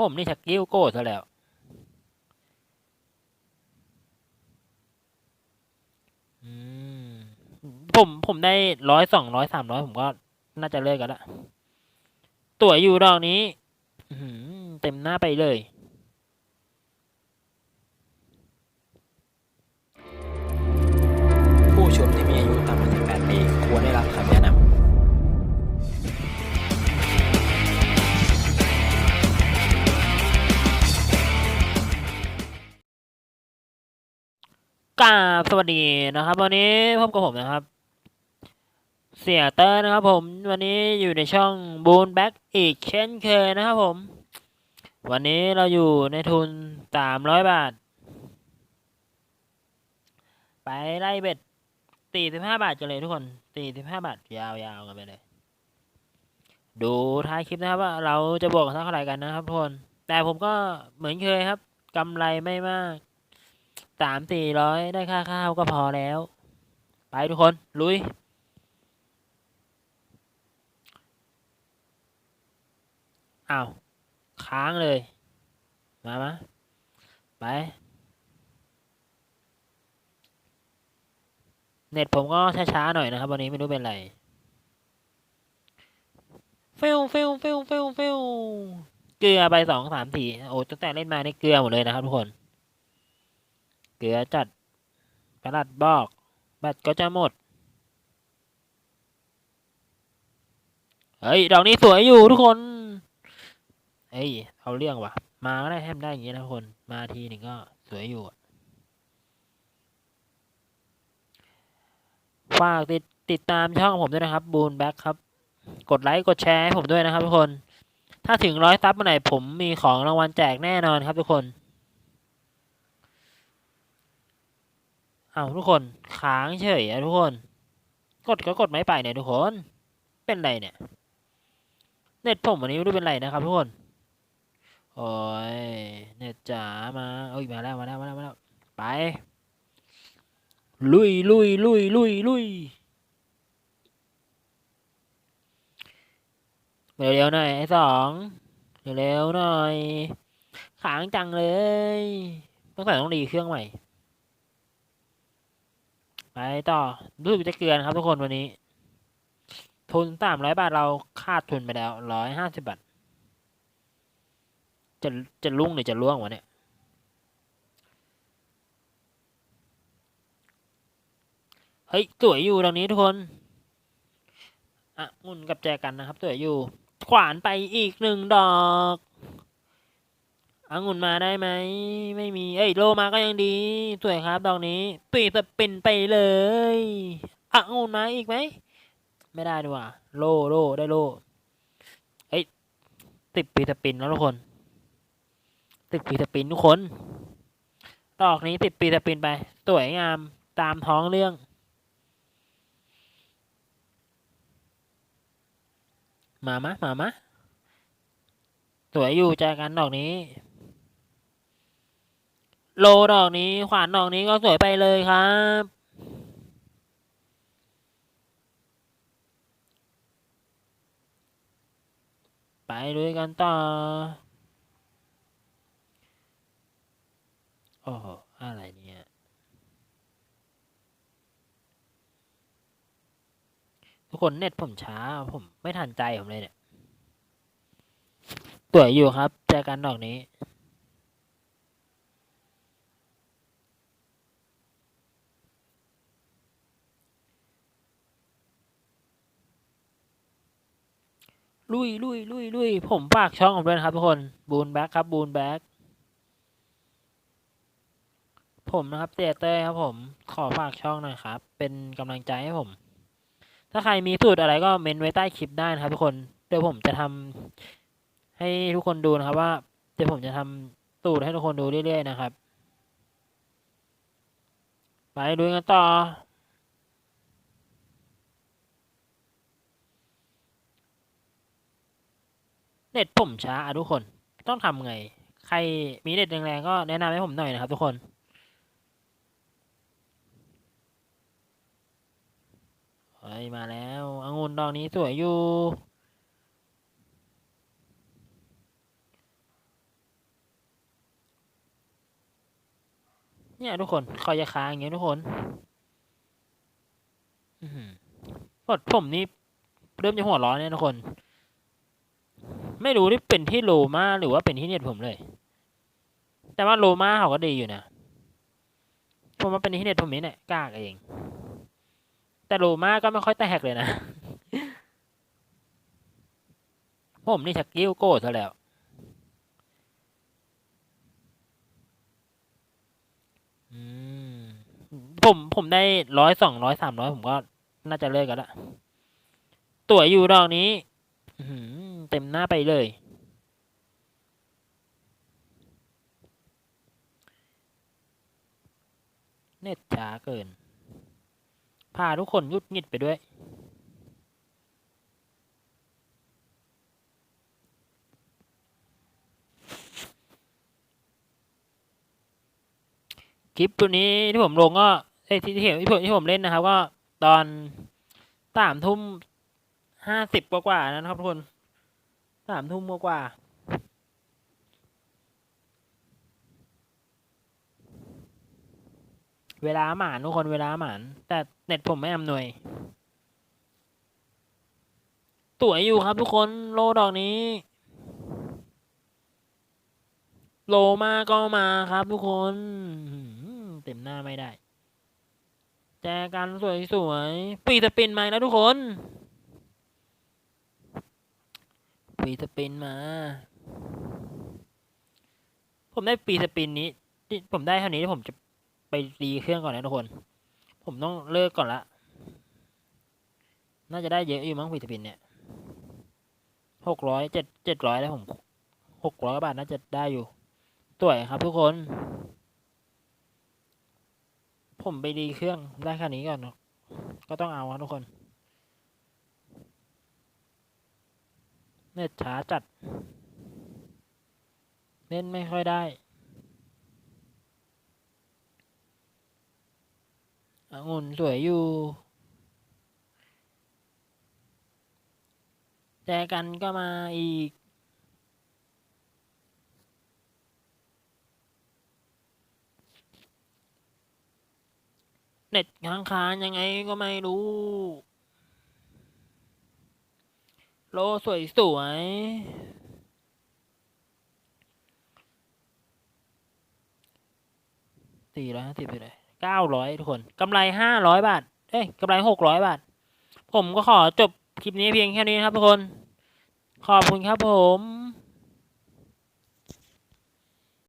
ผมนี่ชักกิ้วโก้ซะแล้ว อืม ผมผมได้ร้อยสองร้อยสามร้อยผมก็น่าจะเลิกกันละ ตั๋วอยู่ดอกนี้อื้อหือเต็มหน้าไปเลย ผู้ชมที่มีอายุต่ำกว่า18ปีควรได้รับคำแนะ กาบสวัสดีนะครับ วันนี้พบกับผมนะครับ เสียเตอร์นะครับผม วันนี้อยู่ในช่องบูนแบ็กอีกเช่นเคยนะครับผม วันนี้เราอยู่ในทุนสามร้อยบาท ไปไล่เบ็ดสี่สิบห้าบาทกันเลยทุกคนสี่สิบห้าบาทยาวๆกันไปเลย ดูท้ายคลิปนะครับว่าเราจะบวกกันเท่าไหร่กันนะครับทุกคน แต่ผมก็เหมือนเคยครับกำไรไม่มาก สามสี่ร้อยได้ค่าข้าวก็พอแล้ว ไปทุกคน ลุย อ้าว ค้างเลย มามาไป เน็ตผมก็ช้าๆหน่อยนะครับ วันนี้ไม่รู้เป็นไรฟิวฟิวฟิวฟิวฟิวเกลือไปสองสามสี่โอ้ตั้งแต่เล่นมานี่เกลือหมดเลยนะครับทุกคน เกลือจัดประหลัดบอกแบตก็จะหมด เฮ้ย ดอกนี้สวยอยู่ทุกคน เฮ้ย เอาเรื่องว่ะ มาก็ได้แฮมได้อย่างนี้นะทุกคน มาทีหนึ่งก็สวยอยู่อะฝากติดติดตามช่องผมด้วยนะครับบูนแบ็คครับ กดไลค์กดแชร์ให้ผมด้วยนะครับทุกคน ถ้าถึงร้อยซับเมื่อไหร่ผมมีของรางวัลแจกแน่นอนครับทุกคน เอาทุกคนค้างเฉยอะทุกคน กดก็กดไม่ไปเนี่ยทุกคน เป็นไรเนี่ย เน็ตผมวันนี้ไม่รู้เป็นไรนะครับทุกคน โอ้ยเน็ตจ๋ามาเอ้ยมาแล้วมาแล้วมาแล้วมาแล้วไป ลุยลุยลุยลุยลุยเร็วๆหน่อยไอ้สองเร็วๆหน่อยค้างจังเลยต้องใส่ต้องรีเครื่องใหม่ ต่อรู้สึกจะเกลือนะครับทุกคนวันนี้ ทุนสามร้อยบาทเราขาดทุนไปแล้วร้อยห้าสิบบาท จะจะลุ่งหรือจะล่วงวะเนี่ยเฮ้ยสวยอยู่ตรงนี้ทุกคนอะงุ่นกับแจกันนะครับสวยอยู่ ขวานไปอีกหนึ่งดอก องุ่นมาได้ไหม ไม่มี เอ้ยโลมาก็ยังดี สวยครับดอกนี้ปีสปินไปเลยองุ่นมาอีกไหม ไม่ได้ดีกว่า โลโลได้โล เอ้ยติดปีสปินแล้วทุกคนติดปีสปินทุกคน ดอกนี้ติดปีสปินไป สวยงามตามท้องเรื่อง มามะมามะสวยอยู่แจกันดอกนี้ โลดอกนี้ ขวานดอกนี้ก็สวยไปเลยครับ ไปด้วยกันต่อ โอ้โห อะไรเนี่ย ทุกคนเน็ตผมช้า ผมไม่ทันใจผมเลยเนี่ยสวยอยู่ครับ แจกันดอกนี้ ลุยลุยลุยลุยผมฝากช่องผมด้วยนะครับทุกคนบูนแบ็กครับบูนแบ็กผมนะครับเตเต้ครับผม ขอฝากช่องหน่อยครับ เป็นกำลังใจให้ผม ถ้าใครมีสูตรอะไรก็เมนไว้ใต้คลิปได้นะครับทุกคนเดี๋ยวผมจะทำให้ทุกคนดูนะครับ ว่าเดี๋ยวผมจะทำสูตรให้ทุกคนดูเรื่อยๆนะครับ ไปดูกันต่อ เน็ตผมช้าทุกคนต้องทำไง ใครมีเน็ตแรงๆก็แนะนำให้ผมหน่อยนะครับทุกคนไฮ้มาแล้วองุ่นดอกนี้สวยอยู่เนี่ยทุกคนคอยจะค้างอย่างเงี้ยทุกคนปดผมนี่เริ่มจะหัวร้อนเนี่ยทุกคน ไม่รู้ที่เป็นที่โลมาหรือว่าเป็นที่เน็ตผมเลย แต่ว่าโลมาเขาก็ดีอยู่นะผมว่าเป็นที่เน็ตผมนี่แหละกล้าเอง แต่โลมาก็ไม่ค่อยแตกเลยนะ ผมนี่ชักกิ้วโก้ซะแล้วผมผมได้ร้อยสองร้อยสามร้อยผมก็น่าจะเลิกกันละตั๋วอยู่ดอกนี้อื เต็มหน้าไปเลย เน็ตช้าเกิน พาทุกคนยุดหงิดไปด้วยคลิปตัวนี้ที่ผมลงก็เอ้ที่ที่เห็นที่ผมที่ผมเล่นนะครับ ก็ตอนสามทุ่มห้าสิบกว่าๆนะครับทุกคน สามทุ่มกว่า เวลาหมานทุกคนเวลาหมาน แต่เน็ตผมไม่อำนวย ตั๋วอยู่ครับทุกคนโลดอกนี้ โลมาก็มาครับทุกคนเต็มหน้าไม่ได้ แจกันสวยๆปีสปินมาแล้วทุกคน ปีสปินมา ผมได้ปีสปินนี้ที่ผมได้เท่านี้ผมจะไปรีเครื่องก่อนนะทุกคน ผมต้องเลิกก่อนละ น่าจะได้เยอะอยู่มั้งปีสปินเนี่ยหกร้อยเจ็ดเจ็ดร้อยแล้วผมหกร้อยบาทน่าจะได้อยู่สวยครับทุกคน ผมไปดีเครื่องได้แค่นี้ก่อน ก็ต้องเอาครับทุกคน เน็ตช้าจัด เล่นไม่ค่อยได้ องุ่นสวยอยู่ แจกันก็มาอีก เน็ตค้างคานยังไงก็ไม่รู้ โลสวยสวยสี่ร้อยห้าสิบไปเลยเก้าร้อยทุกคนกำไรห้าร้อยบาท เอ้ยกำไรหกร้อยบาท ผมก็ขอจบคลิปนี้เพียงแค่นี้นะครับทุกคน ขอบคุณครับผม